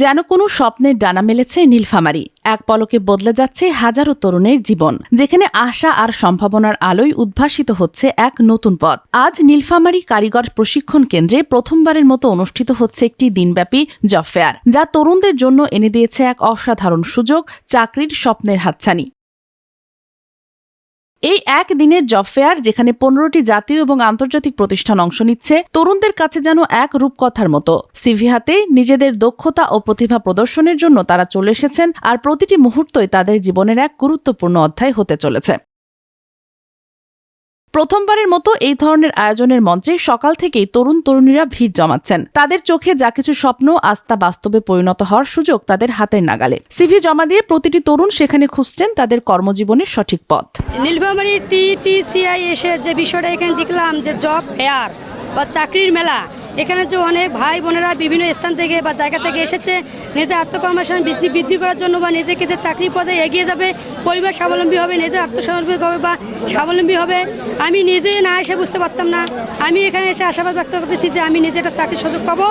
যেন কোনো স্বপ্নের ডানা মেলেছে নীলফামারি। এক পলকে বদলে যাচ্ছে হাজারো তরুণের জীবন, যেখানে আশা আর সম্ভাবনার আলোয় উদ্ভাসিত হচ্ছে এক নতুন পথ। আজ নীলফামারি কারিগর প্রশিক্ষণ কেন্দ্রে প্রথমবারের মতো অনুষ্ঠিত হচ্ছে একটি দিনব্যাপী জব ফেয়ার, যা তরুণদের জন্য এনে দিয়েছে এক অসাধারণ সুযোগ, চাকরির স্বপ্নের হাতছানি। এই এক দিনের জব ফেয়ার যেখানে পনেরোটি জাতীয় এবং আন্তর্জাতিক প্রতিষ্ঠান অংশ নিচ্ছে, তরুণদের কাছে যেন এক রূপকথার মতো। সিভি হাতে নিজেদের দক্ষতা ও প্রতিভা প্রদর্শনের জন্য তারা চলে এসেছেন, আর প্রতিটি মুহূর্তই তাদের জীবনের এক গুরুত্বপূর্ণ অধ্যায় হতে চলেছে। প্রথমবারের মতো এই ধরনের আয়োজনের মঞ্চে সকাল থেকেই তরুণ তরুণীরা ভিড় জমাচ্ছেন। তাদের চোখে যা কিছু স্বপ্ন আস্থা বাস্তবে পরিণত হওয়ার সুযোগ তাদের হাতের নাগালে। সিভি জমা দিয়ে প্রতিটি তরুণ সেখানে খুঁজছেন তাদের কর্মজীবনের সঠিক পথ। নীলফামারী টিটিসিআই এসে যে বিষয়টা এখানে দেখলাম যে জব ফেয়ার বা চাকরির মেলা এখানে যে অনেক ভাই বোনেরা বিভিন্ন স্থান থেকে বা জায়গা থেকে এসেছে, নিজের আত্মকর্মসংস্থান বৃদ্ধি বৃদ্ধি করার জন্য বা নিজেকে চাকরি পদে এগিয়ে যাবে, পরিবার স্বাবলম্বী হবে নিজের আত্মস্বাবলম্বী হবে বা স্বাবলম্বী হবে, আমি নিজেই না এসে বুঝতে পারতাম না। আমি এখানে এসে আশাবাদ ব্যক্ত করতেছি যে আমি নিজে একটা চাকরির সুযোগ পাবো।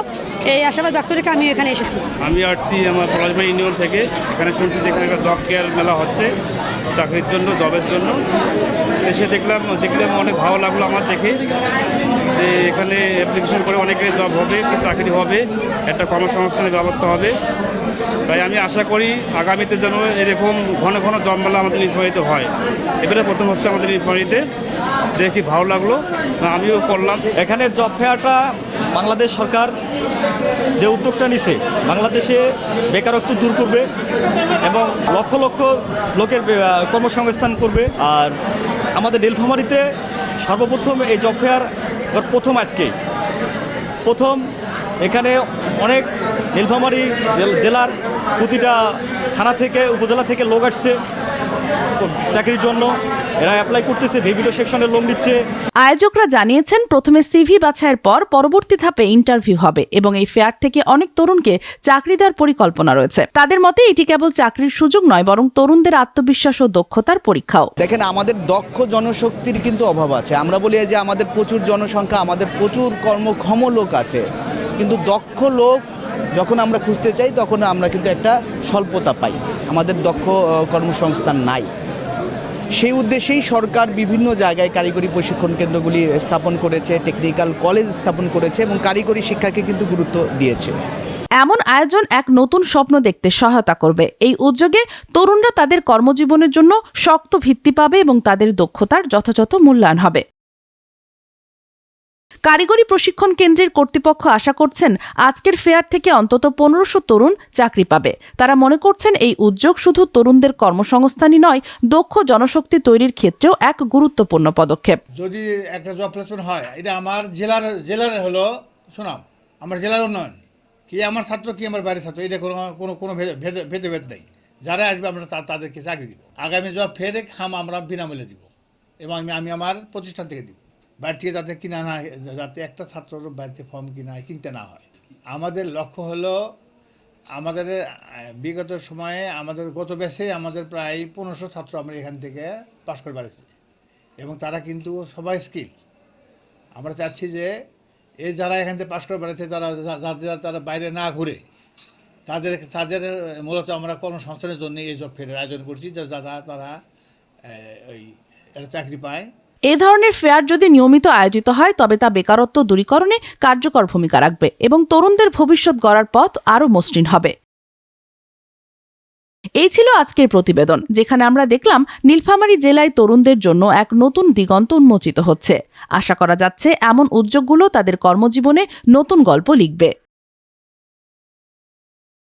এই আশাবাদ ব্যক্ত রেখে আমি এখানে এসেছি। আমি আসছি আমার পলাশমা ইউনিয়ন থেকে। এখানে শুনছি যে এখানে জব কেয়ার মেলা হচ্ছে, চাকরির জন্য জবের জন্য। এসে দেখলাম দেখলাম অনেক ভালো লাগল আমার দেখে। এখানে অ্যাপ্লিকেশন করে অনেকের জব হবে, চাকরি হবে, একটা কর্মসংস্থানের ব্যবস্থা হবে। তাই আমি আশা করি আগামীতে যেন এরকম ঘন ঘন জব মেলা আমাদের নির্বাহিত হয়। এবারে প্রথম হচ্ছে আমাদের নির্বাহিতে দেখি, ভালো লাগল। আমিও করলাম। এখানে জব ফেয়ারটা বাংলাদেশ সরকার যে উদ্যোগটা নিছে, বাংলাদেশে বেকারত্ব দূর করবে এবং লক্ষ লক্ষ লোকের কর্মসংস্থান করবে। আর আমাদের নীলফামারিতে সর্বপ্রথম এই জব ফেয়ার প্রথম আজকে প্রথম এখানে অনেক নীলফামারি জেলার প্রতিটা থানা থেকে উপজেলা থেকে লোক আসছে। চাকরির জন্য। এরা অ্যাপ্লাই করতেছে বিভিন্ন সেকশনের লোন দিচ্ছে আয়োজকরা জানিয়েছেন প্রথমে সিভি বাছাইয়ের পর পরবর্তী ধাপে ইন্টারভিউ হবে এবং এই ফেয়ার থেকে অনেক তরুণকে চাকরি দেওয়ার পরিকল্পনা রয়েছে। তাদের মতে এটি কেবল চাকরির সুযোগ নয় বরং তরুণদের আত্মবিশ্বাস ও দক্ষতার পরীক্ষাও। দেখেন আমাদের দক্ষ জনশক্তির কিন্তু অভাব আছে। আমরা বলি যে আমাদের প্রচুর জনসংখ্যা আমাদের প্রচুর কর্মক্ষম লোক আছে। কিন্তু দক্ষ লোক যখন আমরা খুঁজতে চাই, তখন আমরা কিন্তু একটা স্বল্পতা পাই। আমাদের দক্ষ কর্মসংস্থান নাই। সেই উদ্দেশ্যেই সরকার বিভিন্ন জায়গায় কারিগরি প্রশিক্ষণ কেন্দ্রগুলি স্থাপন করেছে টেকনিক্যাল কলেজ স্থাপন করেছে এবং কারিগরি শিক্ষাকে কিন্তু গুরুত্ব দিয়েছে। এমন আয়োজন এক নতুন স্বপ্ন দেখতে সহায়তা করবে। এই উদ্যোগে তরুণরা তাদের কর্মজীবনের জন্য শক্ত ভিত্তি পাবে এবং তাদের দক্ষতার যথাযথ মূল্যায়ন হবে। কারিগরি প্রশিক্ষণ কেন্দ্রের কর্তৃপক্ষ আশা করছেন আজকের ফেয়ার থেকে অন্তত পনেরোশো তরুণ চাকরি পাবে। তারা মনে করছেন এই উদ্যোগ শুধু তরুণদের কর্মসংস্থানই নয়, দক্ষ জনশক্তি তৈরির ক্ষেত্রেও এক গুরুত্বপূর্ণ পদক্ষেপ। যদি একটা জব প্লেসমেন্ট হয়, এটা আমার জেলার জেলার হলো শোনাম আমার জেলার উন্নয়ন। কি আমার ছাত্র, কি আমার বাইরের ছাত্র, এটা কোনো কোনো কোনো ভেদে- ভেদে নেই। যারা আসবে, আমরা তাদেরকে চাকরি দিব। আগামী জব ফেরে খাম আমরা বিনামূল্যে দিব এবং আমি আমার প্রতিষ্ঠান থেকে দিব। বাইরে থেকে যাতে কিনা না যাতে একটা ছাত্রর বাড়িতে ফর্ম কিনা কিনতে না হয়। আমাদের লক্ষ্য হলো আমাদের বিগত সময়ে আমাদের, গত ব্যাচে আমাদের প্রায় পনেরোশো ছাত্র আমরা এখান থেকে পাশ করে বাড়িছি এবং তারা কিন্তু সবাই স্কিল আমরা চাচ্ছি যে এই যারা এখান থেকে পাশ করে বেড়াচ্ছে তারা যা- যাদের তারা বাইরে না ঘুরে, তাদের তাদের মূলত আমরা কর্মসংস্থানের জন্য এই জব ফেয়ারের আয়োজন করছি যারা তারা ওই চাকরি পায়। এ ধরনের ফেয়ার যদি নিয়মিত আয়োজিত হয়, তবে তা বেকারত্ব দূরীকরণে কার্যকর ভূমিকা রাখবে এবং তরুণদের ভবিষ্যৎ গড়ার পথ আরও মসৃণ হবে। এই ছিল আজকের প্রতিবেদন, যেখানে আমরা দেখলাম নীলফামারী জেলায় তরুণদের জন্য এক নতুন দিগন্ত উন্মোচিত হচ্ছে। আশা করা যাচ্ছে এমন উদ্যোগগুলো তাদের কর্মজীবনে নতুন গল্প লিখবে।